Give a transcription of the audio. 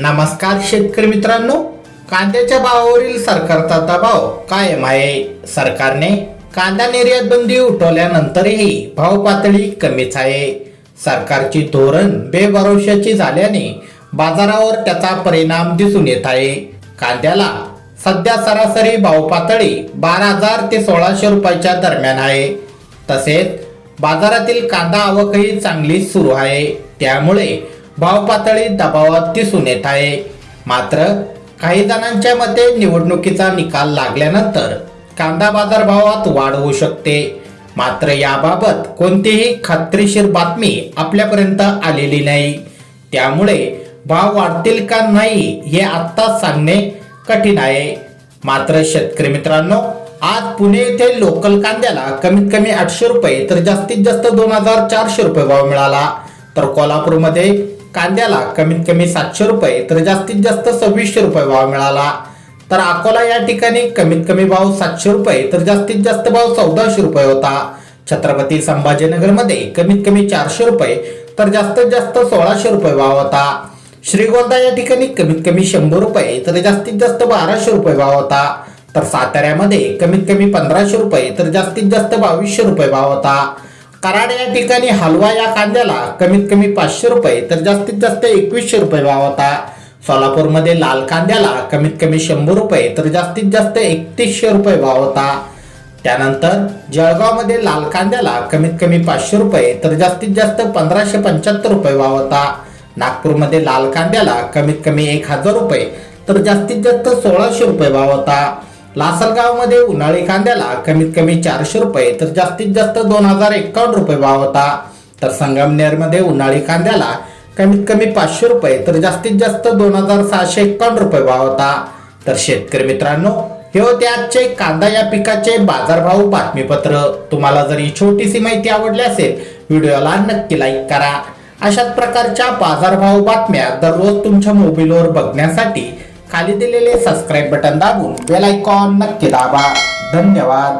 नमस्कार शेतकरी मित्रांनो कांद्याच्या भावावरील सरकारचा दबाव कायम आहे. सरकारने कांदा निर्यात बंदी उठवल्यानंतरही भाव पातळी कमीच आहे. सरकारची धोरण बेभरोशाची झाल्याने बाजारावर त्याचा परिणाम दिसून येत आहे. कांद्याला सध्या सरासरी भाव पातळी बारा हजार ते सोळाशे रुपयाच्या दरम्यान आहे. तसेच बाजारातील कांदा आवकही चांगली सुरू आहे. त्यामुळे भाव पातळी दबावात दिसून येत आहे. मात्र काही जणांच्या मते निवडणुकीचा निकाल लागल्यानंतर कांदा बाजार भावात वाढ होऊ शकते. मात्र याबाबत कोणतीही खात्रीशीर बातमी आपल्यापर्यंत आलेली नाही. त्यामुळे भाव वाढतील का नाही हे आत्ताच सांगणे कठीण आहे. मात्र शेतकरी मित्रांनो आज पुणे येथे लोकल कांद्याला कमीत कमी आठशे रुपये तर जास्तीत जास्त दोन हजार चारशे रुपये भाव मिळाला. तर कोल्हापूरमध्ये कांद्याला कमीत कमी सातशे रुपये तर जास्तीत जास्त सव्वीसशे रुपये भाव मिळाला. तर अकोला या ठिकाणी कमीत कमी भाव सातशे रुपये तर जास्तीत जास्त भाव चौदाशे रुपये होता. छत्रपती संभाजीनगरमध्ये कमीत कमी चारशे रुपये तर जास्तीत जास्त सोळाशे रुपये भाव होता. श्रीगोंदा या ठिकाणी कमीत कमी शंभर रुपये तर जास्तीत जास्त बाराशे रुपये भाव होता. तर साताऱ्यामध्ये कमीत कमी पंधराशे रुपये तर जास्तीत जास्त बावीसशे रुपये भाव होता. कराड या ठिकाणी हलवा या कांद्याला कमीत कमी पाचशे रुपये तर जास्तीत जास्त एकवीसशे रुपये भाव होता. सोलापूरमध्ये लाल कांद्याला कमीत कमी शंभर रुपये तर जास्तीत जास्त एकतीसशे रुपये भाव होता. त्यानंतर जळगावमध्ये लाल कांद्याला कमीत कमी पाचशे रुपये तर जास्तीत जास्त पंधराशे पंच्याहत्तर रुपये भाव होता. नागपूरमध्ये लाल कांद्याला कमीत कमी एक हजार रुपये तर जास्तीत जास्त सोळाशे रुपये भाव होता. लासलगावमध्ये उन्हाळी कांद्याला कमीत कमी चारशे रुपये तर जास्तीत जास्त दोन हजार एकावन्न रुपये भाव होता. तर संगमनेरमध्ये उन्हाळी कांद्याला कमीत कमी पाचशे रुपये तर जास्तीत जास्त दोन हजार सहाशे एकावन्न रुपये भाव होता. तर शेतकरी मित्रांनो हे होते आजचे कांदा या पिकाचे बाजारभाव बातमीपत्र. तुम्हाला जर ही छोटीशी माहिती आवडली असेल व्हिडिओला नक्की लाईक करा. अशाच प्रकारच्या बाजारभाव बातम्या दररोज तुमच्या मोबाईलवर बघण्यासाठी खाली दिलेले सबस्क्राईब बटन दाबून बेल आयकॉन नक्की दाबा. धन्यवाद.